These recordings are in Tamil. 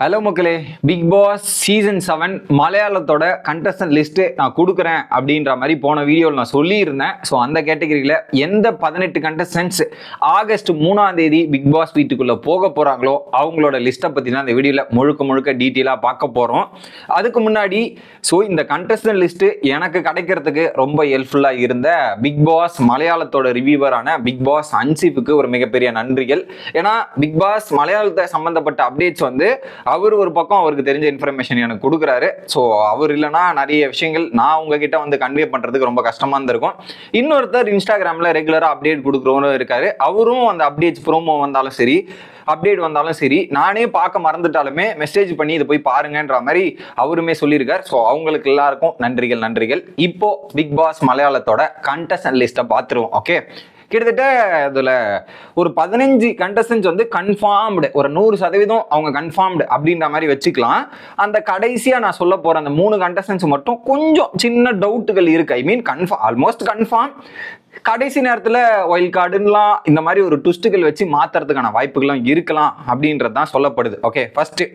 ஹலோ மக்களே. பிக் பாஸ் சீசன் செவன் மலையாளத்தோட கண்டஸ்டன்ட் லிஸ்ட்டு நான் கொடுக்குறேன் அப்படின்ற மாதிரி போன வீடியோவில் நான் சொல்லியிருந்தேன். ஸோ அந்த கேட்டகரியில் எந்த பதினெட்டு கண்டஸ்டன்ஸ் ஆகஸ்ட் மூணாம் தேதி பிக் பாஸ் வீட்டுக்குள்ளே போக போகிறாங்களோ அவங்களோட லிஸ்ட்டை பற்றி தான் இந்த வீடியோவில் முழுக்க முழுக்க டீட்டெயிலாக பார்க்க போகிறோம் அதுக்கு முன்னாடி ஸோ இந்த கண்டஸ்டன்ட் லிஸ்ட்டு எனக்கு கிடைக்கிறதுக்கு ரொம்ப ஹெல்ப்ஃபுல்லாக இருந்த பிக் பாஸ் மலையாளத்தோட ரிவியூவரான பிக் பாஸ் அன்சிஃபுக்கு ஒரு மிகப்பெரிய நன்றிகள். ஏன்னா பிக் பாஸ் மலையாளத்தை சம்மந்தப்பட்ட அப்டேட்ஸ் வந்து அவர் ஒரு பக்கம் அவருக்கு தெரிஞ்ச இன்ஃபர்மேஷன் எனக்கு கொடுக்குறாரு. ஸோ அவர் இல்லைன்னா நிறைய விஷயங்கள் நான் உங்ககிட்ட வந்து கன்வே பண்ணுறதுக்கு ரொம்ப கஷ்டமாக இருந்திருக்கும். இன்னொருத்தர் இன்ஸ்டாகிராமில் ரெகுலராக அப்டேட் கொடுக்குறவரும் இருக்காரு. அவரும் அந்த அப்டேட்ஸ் ப்ரோமோ வந்தாலும் சரி அப்டேட் வந்தாலும் சரி நானே பார்க்க மறந்துட்டாலுமே மெசேஜ் பண்ணி இதை போய் பாருங்கன்ற மாதிரி அவருமே சொல்லியிருக்கார். ஸோ அவங்களுக்கு எல்லாருக்கும் நன்றிகள் நன்றிகள். இப்போ பிக் பாஸ் மலையாளத்தோட கண்டஸ்டன் லிஸ்ட்டை பார்த்துருவோம் ஓகே கிட்டத்தட்ட இதில் ஒரு பதினஞ்சு கண்டஸ்டன்ஸ் வந்து கன்ஃபார்ம்டு ஒரு நூறு சதவீதம் அவங்க கன்ஃபார்ம்டு அப்படின்ற மாதிரி வச்சுக்கலாம். அந்த கடைசியாக நான் சொல்ல போகிற அந்த மூணு கண்டஸ்டன்ஸ் மட்டும் கொஞ்சம் சின்ன டவுட்டுகள் இருக்குது I mean confirm almost confirm கடைசி நேரத்தில் ஒயில் கார்டுலாம் இந்த மாதிரி ஒரு ட்விஸ்ட்டுகள் வச்சு மாற்றுறதுக்கான வாய்ப்புகளும் இருக்கலாம் அப்படின்றது தான் சொல்லப்படுது. ஓகே ஃபஸ்ட்டு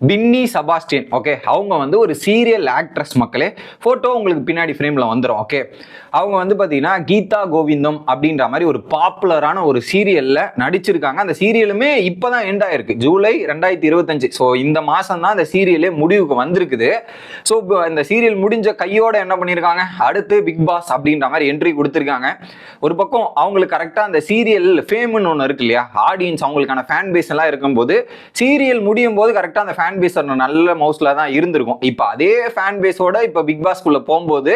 பின்னி சபாஸ்டியன் ஓகே அவங்க வந்து ஒரு சீரியல் ஆக்ட்ரஸ் மக்களே ஃபோட்டோ உங்களுக்கு பின்னாடி ஃப்ரேமில் வந்துடும் ஓகே அவங்க வந்து பார்த்தீங்கன்னா கீதா கோவிந்தம் அப்படின்ற மாதிரி ஒரு பாப்புலரான ஒரு சீரியலில் நடிச்சிருக்காங்க. அந்த சீரியலுமே இப்போ தான் எண்ட் ஆயிருக்கு. ஜூலை ரெண்டாயிரத்தி இருபத்தஞ்சு. ஸோ இந்த மாதம் தான் அந்த சீரியலே முடிவுக்கு வந்திருக்குது. ஸோ இந்த சீரியல் முடிஞ்ச கையோட என்ன பண்ணியிருக்காங்க அடுத்து பிக் பாஸ் அப்படின்ற மாதிரி என்ட்ரி கொடுத்துருக்காங்க. ஒரு பக்கம் அவங்களுக்கு கரெக்டாக அந்த சீரியல் ஃபேம்னு ஒன்று இருக்கு இல்லையா? ஆடியன்ஸ் அவங்களுக்கான ஃபேன் பேஸ் எல்லாம் இருக்கும்போது சீரியல் முடியும் போது கரெக்டாக அந்த ஃபேன் பேஸ் நல்ல மவுஸில் தான் இருந்திருக்கும். இப்போ அதே ஃபேன் பேஸோட இப்போ பிக் பாஸ்க்குள்ளே போகும்போது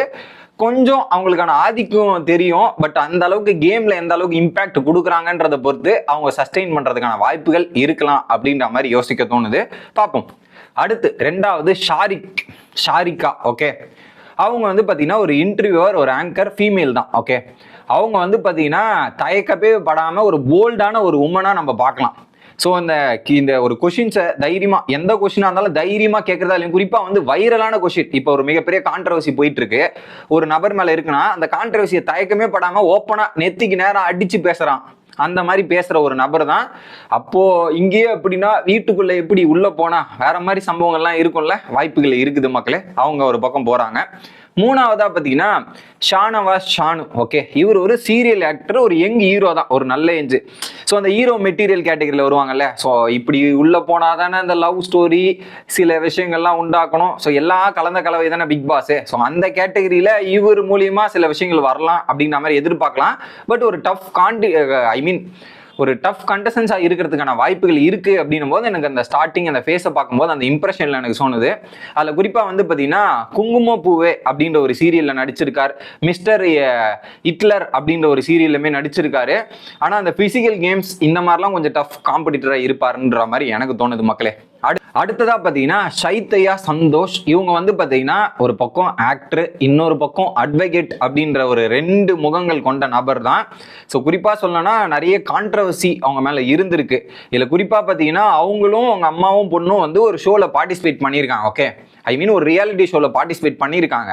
கொஞ்சம் அவங்களுக்கான ஆதிக்கம் தெரியும். பட் அந்த அளவுக்கு கேம்ல எந்த அளவுக்கு இம்பாக்ட் கொடுக்குறாங்கன்றத பொறுத்து அவங்க சஸ்டெயின் பண்றதுக்கான வாய்ப்புகள் இருக்கலாம் அப்படின்ற மாதிரி யோசிக்க தோணுது. பார்ப்போம். அடுத்து ரெண்டாவது ஷாரிக். ஷாரிகா ஓகே அவங்க வந்து பார்த்தீங்கன்னா ஒரு இன்டர்வியூவர் ஒரு ஆங்கர் ஃபீமேல் தான் ஓகே அவங்க வந்து பார்த்தீங்கன்னா தயக்கப்பே படாமல் ஒரு போல்டான ஒரு உமனாக நம்ம பார்க்கலாம். ஸோ அந்த இந்த ஒரு கொஷின்ஸை தைரியமாக எந்த கொஷினாக இருந்தாலும் தைரியமாக கேட்குறதா இல்லையும் குறிப்பாக வந்து வைரலான கொஷின் இப்போ ஒரு மிகப்பெரிய கான்ட்ரவர்சி போயிட்டு இருக்கு ஒரு நபர் மேலே இருக்குன்னா அந்த கான்ட்ரவர்சியை தயக்கமே படாமல் ஓப்பனாக நெத்திக்கு நேரம் அடித்து பேசுகிறான் அந்த மாதிரி பேசுகிற ஒரு நபர் தான். அப்போது இங்கேயே எப்படின்னா வீட்டுக்குள்ளே எப்படி உள்ளே போனால் வேற மாதிரி சம்பவங்கள்லாம் இருக்கும்ல. வாய்ப்புகள் இருக்குது மக்களே. அவங்க ஒரு பக்கம் போகிறாங்க மூணாவதா பார்த்தீங்கன்னா ஷானவாஸ் ஷானு ஓகே இவர் ஒரு சீரியல் ஆக்டர் ஒரு யங் ஹீரோ தான் ஒரு நல்ல ஏஞ்சு ஸோ அந்த ஹீரோ மெட்டீரியல் கேட்டகரியில் வருவாங்கல்ல? ஸோ இப்படி உள்ளே போனால் தானே அந்த லவ் ஸ்டோரி சில விஷயங்கள்லாம் உண்டாக்கணும். ஸோ எல்லா கலந்த கலவை தானே பிக் பாஸு ஸோ அந்த கேட்டகரியில் இவர் மூலியமாக சில விஷயங்கள் வரலாம் அப்படிங்கிற மாதிரி எதிர்பார்க்கலாம். பட் ஒரு டஃப் காண்டி ஐ மீன் ஒரு டஃப் கண்டஸ்டன்ஸாக இருக்கிறதுக்கான வாய்ப்புகள் இருக்குது அப்படின்னும் போது எனக்கு அந்த ஸ்டார்டிங் அந்த ஃபேஸை பார்க்கும்போது அந்த இம்ப்ரெஷனில் எனக்கு சொன்னது அதில் குறிப்பாக வந்து பார்த்தீங்கன்னா குங்கும பூவே அப்படின்ற ஒரு சீரியலில் நடிச்சிருக்கார். மிஸ்டர் ஹிட்லர் அப்படின்ற ஒரு சீரியலுமே நடிச்சிருக்காரு. ஆனால் அந்த ஃபிசிக்கல் கேம்ஸ் இந்த மாதிரிலாம் கொஞ்சம் டஃப் காம்படிட்டராக இருப்பாருன்ற மாதிரி எனக்கு தோணுது மக்களே. அடு அடுத்ததா பார்த்தீங்கன்னா சைத்தையா சந்தோஷ். இவங்க வந்து பார்த்தீங்கன்னா ஒரு பக்கம் ஆக்டர் இன்னொரு பக்கம் அட்வொகேட் அப்படின்ற ஒரு ரெண்டு முகங்கள் கொண்ட நபர் தான். ஸோ குறிப்பாக சொல்லணும்னா நிறைய கான்ட்ரவர்சி அவங்க மேலே இருந்திருக்கு. இதில் குறிப்பாக பார்த்தீங்கன்னா அவங்களும் அவங்க அம்மாவும் பொண்ணும் வந்து ஒரு ஷோவில் பார்ட்டிசிபேட் பண்ணியிருக்காங்க ஓகே ஐ மீன் ஒரு ரியாலிட்டி ஷோவில் பார்ட்டிசிபேட் பண்ணியிருக்காங்க.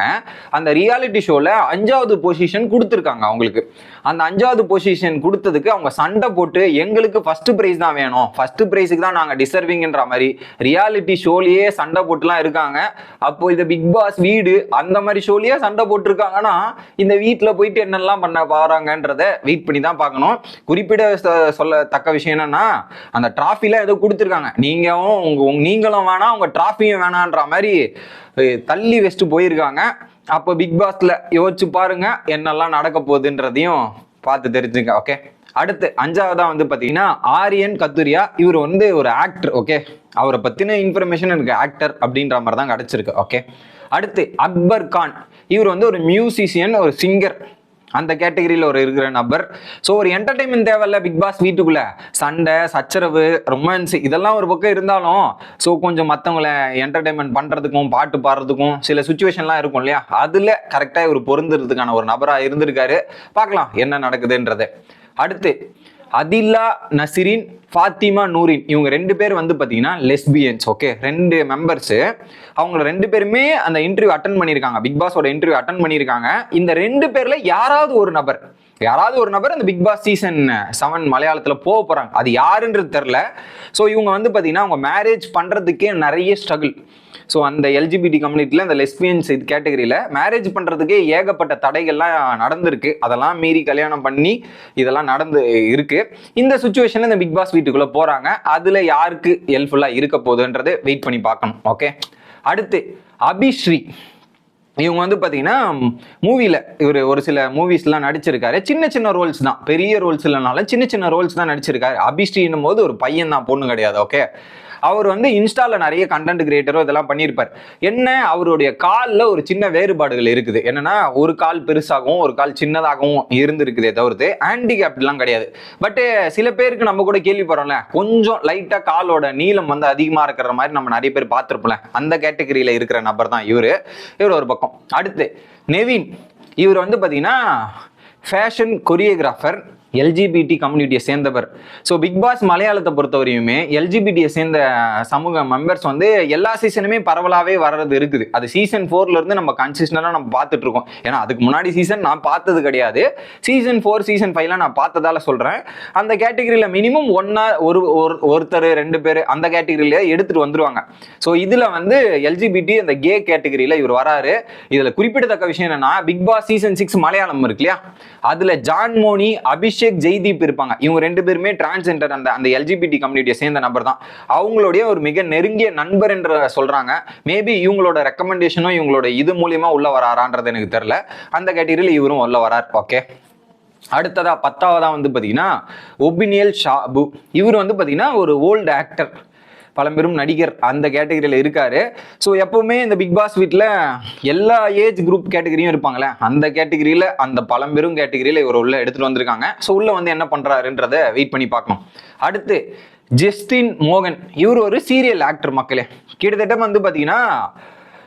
அந்த ரியாலிட்டி ஷோவில் அஞ்சாவது பொசிஷன் கொடுத்துருக்காங்க அவங்களுக்கு. அந்த அஞ்சாவது பொசிஷன் கொடுத்ததுக்கு அவங்க சண்டை போட்டு எங்களுக்கு ஃபஸ்ட்டு ப்ரைஸ் தான் வேணும். ஃபஸ்ட்டு ப்ரைஸுக்கு தான் நாங்கள் டிசர்விங்கன்ற மாதிரி ரியாலிட்டி ஷோலேயே சண்டை போட்டுலாம் இருக்காங்க. அப்போ இந்த பிக் பாஸ் வீடு அந்த மாதிரி ஷோலேயே சண்டை போட்டிருக்காங்கன்னா இந்த வீட்டில் போயிட்டு என்னெல்லாம் பண்ண பாருங்கன்றத வெயிட் பண்ணி தான் பார்க்கணும். குறிப்பிட சொல்லத்தக்க விஷயம் என்னன்னா அந்த டிராஃபிலாம் ஏதோ கொடுத்துருக்காங்க. நீங்களும் உங்க நீங்களும் வேணாம் உங்க டிராஃபியும் வேணான்ற மாதிரி தள்ளி வச்சுட்டு போயிருக்காங்க. அப்போ பிக் பாஸ்ல யோசிச்சு பாருங்க என்னெல்லாம் நடக்க போகுதுன்றதையும் பார்த்து தெரிஞ்சுங்க ஓகே அடுத்து அஞ்சாவதா வந்து பார்த்தீங்கன்னா ஆரியன் கத்துரியா இவர் வந்து ஒரு ஆக்டர் ஓகே அவரை பற்றின இன்ஃபர்மேஷன் எனக்கு ஆக்டர் அப்படின்ற மாதிரி தான் கிடச்சிருக்கு ஓகே அடுத்து அக்பர் கான். இவர் வந்து ஒரு மியூசிஷியன் ஒரு சிங்கர் அந்த கேட்டகரியில் ஒரு இருக்கிற நபர். ஸோ ஒரு என்டர்டைன்மெண்ட் தேவையில்ல பிக் பாஸ் வீட்டுக்குள்ளே. சண்டை சச்சரவு ரொமான்ஸ் இதெல்லாம் ஒரு பக்கம் இருந்தாலும் ஸோ கொஞ்சம் மற்றவங்கள என்டர்டைன்மெண்ட் பண்ணுறதுக்கும் பாட்டு பாடுறதுக்கும் சில சுச்சுவேஷன்லாம் இருக்கும் இல்லையா? அதில் கரெக்டாக இவர் பொருந்துறதுக்கான ஒரு நபராக இருந்திருக்காரு. பார்க்கலாம் என்ன நடக்குதுன்றது. அடுத்து அதில்லா நசிரின் ஃபாத்திமா நூரின் இவங்க ரெண்டு பேர் வந்து பார்த்தீங்கன்னா லெஸ்பியன்ஸ் ஓகே ரெண்டு மெம்பர்ஸு அவங்க ரெண்டு பேருமே அந்த இன்டர்வியூ அட்டன் பண்ணியிருக்காங்க. பிக் பாஸோட இன்டர்வியூ அட்டன் பண்ணியிருக்காங்க. இந்த ரெண்டு பேரில் யாராவது ஒரு நபர் யாராவது ஒரு நபர் அந்த பிக் பாஸ் சீசன் செவன் மலையாளத்தில் போக போகிறாங்க அது யாருன்றது தெரில ஸோ இவங்க வந்து பார்த்தீங்கன்னா அவங்க மேரேஜ் பண்ணுறதுக்கே நிறைய ஸ்ட்ரகிள் ஸோ அந்த எல்ஜிபிடி கம்யூனிட்டியில் அந்த லெஸ்பியன்ஸ் இது கேட்டகரியில் மேரேஜ் பண்ணுறதுக்கே ஏகப்பட்ட தடைகள்லாம் நடந்திருக்கு. அதெல்லாம் மீறி கல்யாணம் பண்ணி இதெல்லாம் நடந்து இருக்கு. இந்த சுச்சுவேஷனில் இந்த பிக் பாஸ் வீட்டுக்குள்ளே போகிறாங்க அதில் யாருக்கு ஹெல்ப்ஃபுல்லாக இருக்க போகுதுன்றது வெயிட் பண்ணி பார்க்கணும். ஓகே அடுத்து அபிஸ்ரீ இவங்க வந்து பார்த்தீங்கன்னா மூவியில் இவர் ஒரு சில மூவிஸ்லாம் நடிச்சிருக்காரு. சின்ன சின்ன ரோல்ஸ் தான். பெரிய ரோல்ஸ் இல்லைனாலும் சின்ன சின்ன ரோல்ஸ் தான் நடிச்சிருக்காரு. அபிஸ்ரீன்னும் போது ஒரு பையன் தான் பொண்ணு கிடையாது. ஓகே அவர் வந்து இன்ஸ்டால நிறைய கண்டென்ட் கிரியேட்டரோ இதெல்லாம் பண்ணியிருப்பார். என்ன? அவருடைய காலில் ஒரு சின்ன வேறுபாடுகள் இருக்குது. என்னன்னா ஒரு கால் பெருசாகவும் ஒரு கால் சின்னதாகவும் இருந்திருக்குதே தவிர்த்து ஹேண்டிகேப்ட்லாம் கிடையாது. பட்டு சில பேருக்கு நம்ம கூட கேள்விப்படுறோம்ல கொஞ்சம் லைட்டாக காலோட நீளம் வந்து அதிகமாக இருக்கிற மாதிரி நம்ம நிறைய பேர் பார்த்துருப்போம்ல அந்த கேட்டகரியில் இருக்கிற நபர் தான் இவர். இவர் ஒரு பக்கம். அடுத்து நெவின். இவர் வந்து பார்த்தீங்கன்னா ஃபேஷன் கொரியோகிராஃபர் எல்ஜிபிடி கம்யூனிட்டியை சேர்ந்தவர். ஸோ பிக் பாஸ் மலையாளத்தை பொறுத்தவரையுமே எல்ஜிபிடியை சேர்ந்த சமூக மெம்பர்ஸ் வந்து எல்லா சீசனுமே பரவலாகவே வர்றது இருக்குது. அது சீசன் ஃபோர்லேருந்து நம்ம கன்சிஸ்டண்டாக நம்ம பார்த்துட்டு இருக்கோம். ஏன்னா அதுக்கு முன்னாடி சீசன் நான் பார்த்தது கிடையாது. சீசன் ஃபோர் சீசன் ஃபைவ்லாம் நான் பார்த்ததால சொல்கிறேன் அந்த கேட்டகரியில் மினிமம் ஒன்னா ஒரு ஒரு- ஒருத்தர் ரெண்டு பேர் அந்த கேட்டகரியில எடுத்துகிட்டு வந்துருவாங்க. ஸோ இதில் வந்து எல்ஜிபிடி அந்த கே கேட்டகரியில் இவர் வராரு. இதில் குறிப்பிடத்தக்க விஷயம் என்னன்னா Bigg Boss season six Malayalam இருக்கு இல்லையா? அதில் ஜான் மோனி அபிஷேக் ஜெய்தீப் இருப்பாங்க. இவங்க ரெண்டு பேருமே டிரான்ஸ்ஜெண்டர் அந்த அந்த எல்ஜிபிடி கம்யூனிட்டியை சேர்ந்த நபர் தான். அவங்களுடைய ஒரு மிக நெருங்கிய நண்பர் என்று சொல்றாங்க. மேபி இவங்களோட ரெக்கமெண்டேஷனும் இவங்களோட இது மூலியமா உள்ள வராரான்றது எனக்கு தெரியல. அந்த கேட்டகரியில் இவரும் உள்ள வரார். ஓகே அடுத்ததா பத்தாவதா வந்து பார்த்தீங்கன்னா ஒபினியல் ஷாபு. இவர் வந்து பார்த்தீங்கன்னா ஒரு ஓல்டு ஆக்டர் பழம்பெரும் நடிகர் அந்த கேட்டகரியில் இருக்காரு. ஸோ எப்பவுமே இந்த பிக் பாஸ் வீட்டில் எல்லா ஏஜ் குரூப் கேட்டகரியும் இருப்பாங்களே அந்த கேட்டகரியில் அந்த பழம்பெரும் கேட்டகரியில் இவர் உள்ள எடுத்துட்டு வந்திருக்காங்க. ஸோ உள்ள வந்து என்ன பண்ணுறாருன்றதை வெயிட் பண்ணி பார்க்கணும். அடுத்து ஜெஸ்டின் மோகன் இவர் ஒரு சீரியல் ஆக்டர் மக்களே. கிட்டத்தட்ட வந்து பார்த்தீங்கன்னா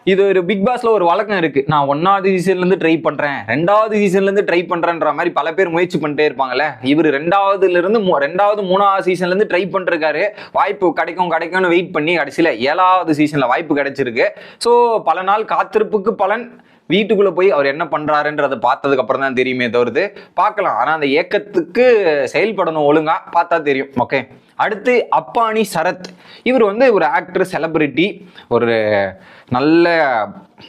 இது ஒரு பிக் பாஸ்ல ஒரு வழக்கம் இருக்கு. நான் ஒன்னாவது சீசன்ல இருந்து ட்ரை பண்றேன். ரெண்டாவது சீசன்ல இருந்து ட்ரை பண்றேன்ற மாதிரி பல பேர் முயற்சி பண்ணிட்டே இருப்பாங்கல்ல. இவர் ரெண்டாவதுல இருந்து மூ- ரெண்டாவது மூணாவது சீசன்ல இருந்து ட்ரை பண்ணிருக்காரு வாய்ப்பு கிடைக்கும் கிடைக்கும்னு வெயிட் பண்ணி கடைசியில ஏழாவது சீசன்ல வாய்ப்பு கிடைச்சிருக்கு. ஸோ பல நாள் காத்திருப்புக்கு பலன் வீட்டுக்குள்ளே போய் அவர் என்ன பண்ணுறாருன்றதை பார்த்ததுக்கு அப்புறம் தான் தெரியுமே தவிர்த்து பார்க்கலாம். ஆனால் அந்த இயக்கத்துக்கு செயல்படணும் ஒழுங்காக பார்த்தா தெரியும். ஓகே அடுத்து அப்பானி சரத். இவர் வந்து ஒரு ஆக்டர் செலிபிரிட்டி ஒரு நல்ல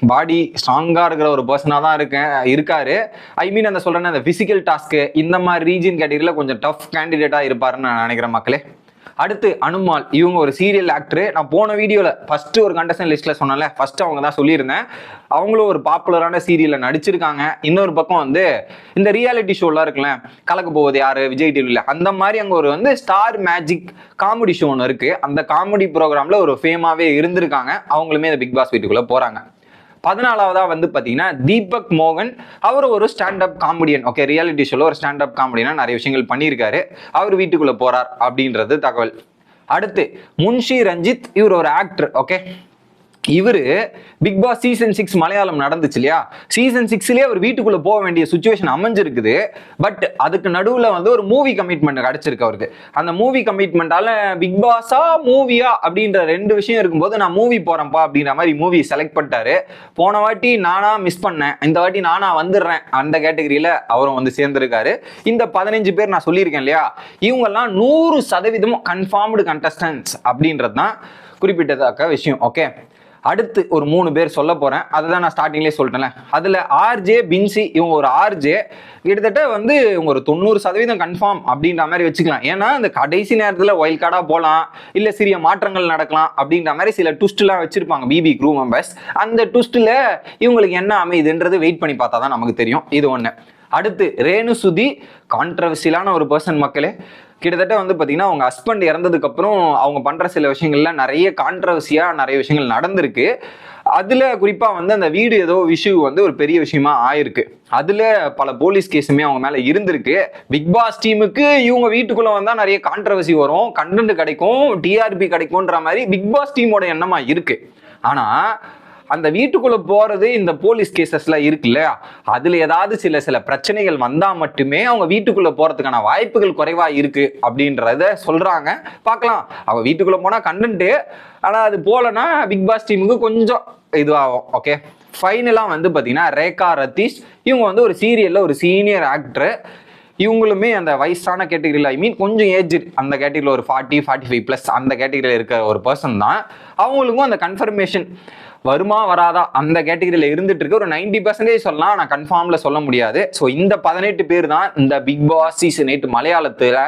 பாடி ஸ்ட்ராங்காக இருக்கிற ஒரு பர்சனாக தான் இருக்கேன் இருக்காரு. ஐ மீன் அந்த சொல்கிறேன்னா அந்த ஃபிசிக்கல் டாஸ்க்கு இந்த மாதிரி ரீஜன் கேட்டகரியில் கொஞ்சம் டஃப் கேண்டிடேட்டாக இருப்பாருன்னு நான் நினைக்கிறேன் மக்களே. அடுத்து அனுமால். இவங்க ஒரு சீரியல் ஆக்டர் நான் போன வீடியோவில் ஃபர்ஸ்ட் ஒரு கண்டஸ்டன் லிஸ்ட்ல சொன்னேன்ல. ஃபர்ஸ்ட் அவங்க தான் சொல்லியிருந்தேன். அவங்களும் ஒரு பாப்புலரான சீரியலில் நடிச்சிருக்காங்க. இன்னொரு பக்கம் வந்து இந்த ரியாலிட்டி ஷோலாம் இருக்குல்ல கலக்க போவது யாரு? விஜய் டிவியில் அந்த மாதிரி அங்கே ஒரு வந்து ஸ்டார் மேஜிக் காமெடி ஷோ ஒன்று இருக்கு. அந்த காமெடி ப்ரோக்ராமில் ஒரு ஃபேமாவே இருந்திருக்காங்க. அவங்களுமே இந்த பிக் பாஸ் வீட்டுக்குள்ளே போகிறாங்க பதினாலாவதா வந்து பார்த்தீங்கன்னா தீபக் மோகன். அவர் ஒரு ஸ்டாண்டப் காமெடியன் ஓகே ரியாலிட்டி ஷோல ஒரு ஸ்டாண்டப் காமெடியனா நிறைய விஷயங்கள் பண்ணியிருக்காரு. அவர் வீட்டுக்குள்ள போறார் அப்படின்றது தகவல். அடுத்து முன்ஷி ரஞ்சித் இவர் ஒரு ஆக்டர் ஓகே இவரு Bigg Boss season six Malayalam நடந்துச்சு இல்லையா? சீசன் சிக்ஸ்லயே அவர் வீட்டுக்குள்ள போக வேண்டிய சுச்சுவேஷன் அமைஞ்சிருக்குது. பட் அதுக்கு நடுவில் வந்து ஒரு மூவி கமிட்மெண்ட் கிடைச்சிருக்கு அவருக்கு. அந்த மூவி கமிட்மெண்டால பிக் பாஸா மூவியா அப்படின்ற ரெண்டு விஷயம் இருக்கும்போது நான் மூவி போறேன்ப்பா அப்படின்ற மாதிரி மூவி செலக்ட் பண்ணிட்டாரு. போன வாட்டி நானா மிஸ் பண்ணேன். இந்த வாட்டி நானா வந்துடுறேன். அந்த கேட்டகரியில அவரும் வந்து சேர்ந்திருக்காரு. இந்த பதினஞ்சு பேர் நான் சொல்லியிருக்கேன் இல்லையா? இவங்கெல்லாம் நூறு சதவீதம் கன்ஃபார்ம்டு கண்டஸ்டன்ஸ் அப்படின்றது தான் குறிப்பிட்டதாக்க விஷயம். ஓகே அடுத்து ஒரு மூணு பேர் சொல்ல போறேன். அதுதான் நான் ஸ்டார்டிங்லேயே சொல்லிட்டேன்ல. அதுல ஆர்ஜே பின்சி இவங்க ஒரு ஆர்ஜே கிட்டத்தட்ட வந்து இவங்க ஒரு தொண்ணூறு சதவீதம் கன்ஃபார்ம் அப்படின்ற மாதிரி வச்சுக்கலாம். ஏன்னா இந்த கடைசி நேரத்தில் ஒயில் கார்டாக போகலாம் இல்லை சிறிய மாற்றங்கள் நடக்கலாம் அப்படின்ற மாதிரி சில ட்விஸ்ட்லாம் வச்சிருப்பாங்க. பிபி குரூ மெம்பர்ஸ் அந்த ட்விஸ்ட்டில் இவங்களுக்கு என்ன அமையுதுன்றது வெயிட் பண்ணி பார்த்தா தான் நமக்கு தெரியும். இது ஒன்று அடுத்து ரேணு சுதி கான்ட்ரவர்சியலான ஒரு பர்சன் மக்களே. கிட்டத்தட்ட வந்து பார்த்தீங்கன்னா அவங்க ஹஸ்பண்ட் இறந்ததுக்கு அப்புறம் அவங்க பண்ணுற சில விஷயங்கள்ல நிறைய கான்ட்ரவர்சியா நிறைய விஷயங்கள் நடந்திருக்கு. அதில் குறிப்பாக வந்து அந்த வீடு ஏதோ விஷு வந்து ஒரு பெரிய விஷயமா ஆயிருக்கு. அதில் பல போலீஸ் கேஸுமே அவங்க மேலே இருந்திருக்கு. பிக் பாஸ் டீமுக்கு இவங்க வீட்டுக்குள்ளே வந்தால் நிறைய கான்ட்ரவர்சி வரும். கண்டென்ட் கிடைக்கும் டிஆர்பி கிடைக்கும்ன்ற மாதிரி பிக் பாஸ் டீமோட எண்ணமாக இருக்குது ஆனால் அந்த வீட்டுக்குள்ள போறது இந்த போலீஸ் கேசஸ்லாம் இருக்கு இல்லையா? அதுல ஏதாவது சில சில பிரச்சனைகள் வந்தா மட்டுமே அவங்க வீட்டுக்குள்ள போறதுக்கான வாய்ப்புகள் குறைவா இருக்கு அப்படின்றத சொல்றாங்க. பார்க்கலாம். அவங்க வீட்டுக்குள்ள போனா கண்டென்ட்டு ஆனா அது போலனா பிக் பாஸ் டீமுக்கு கொஞ்சம் இதுவாகும். ஓகே ஃபைனலாக வந்து பார்த்தீங்கன்னா ரேகா ரத்தீஷ் இவங்க வந்து ஒரு சீரியலில் ஒரு சீனியர் ஆக்டர் இவங்களுமே அந்த வயசான கேட்டகரியில் ஐ மீன் கொஞ்சம் ஏஜ் அந்த கேட்டகரியில் ஒரு ஃபார்ட்டி ஃபார்ட்டி ஃபைவ் ப்ளஸ் அந்த கேட்டகரியில் இருக்க ஒரு பர்சன் தான். அவங்களுக்கும் அந்த கன்ஃபர்மேஷன் வருமா வராதா அந்த கேட்டகரியில் இருந்துட்டு இருக்கு. ஒரு நைன்டி பர்சன்டேஜ் சொல்லலாம். ஆனால் கன்ஃபார்மில் சொல்ல முடியாது. ஸோ இந்த பதினெட்டு பேர் தான் இந்த பிக் பாஸ் சீசன் எயிட் மலையாளத்தில்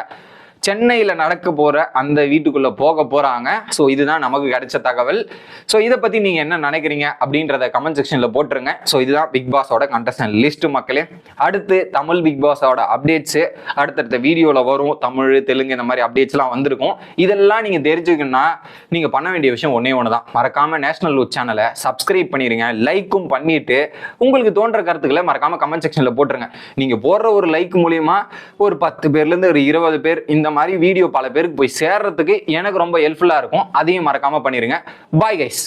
சென்னையில் நடக்க போகிற அந்த வீட்டுக்குள்ளே போக போகிறாங்க ஸோ இதுதான் நமக்கு கிடைச்ச தகவல். ஸோ இதை பற்றி நீங்கள் என்ன நினைக்கிறீங்க அப்படின்றத கமெண்ட் செக்ஷனில் போட்டுருங்க. ஸோ இதுதான் பிக் பாஸோட கண்டஸ்டன் லிஸ்ட் மக்களே. அடுத்து தமிழ் பிக் பாஸோட அப்டேட்ஸு அடுத்தடுத்த வீடியோவில் வரும் தமிழ் தெலுங்கு இந்த மாதிரி அப்டேட்ஸ்லாம் வந்திருக்கும். இதெல்லாம் நீங்கள் தெரிஞ்சுக்கணும்னா நீங்கள் பண்ண வேண்டிய விஷயம் ஒன்றே ஒன்று தான். மறக்காமல் நேஷனல் லூட் சேனலை சப்ஸ்கிரைப் பண்ணிடுங்க லைக்கும் பண்ணிவிட்டு உங்களுக்கு தோன்ற கருத்துக்களை மறக்காமல் கமெண்ட் செக்ஷனில் போட்டுருங்க. நீங்கள் போடுற ஒரு லைக் மூலியமாக ஒரு பத்து பேர்லேருந்து ஒரு இருபது பேர் இந்த இந்த மாதிரி வீடியோ பல பேருக்கு போய் சேர்றதுக்கு எனக்கு ரொம்ப ஹெல்ப்ஃபுல்லாக இருக்கும். அதையும் மறக்காமல் பண்ணிடுங்க பாய் கைஸ்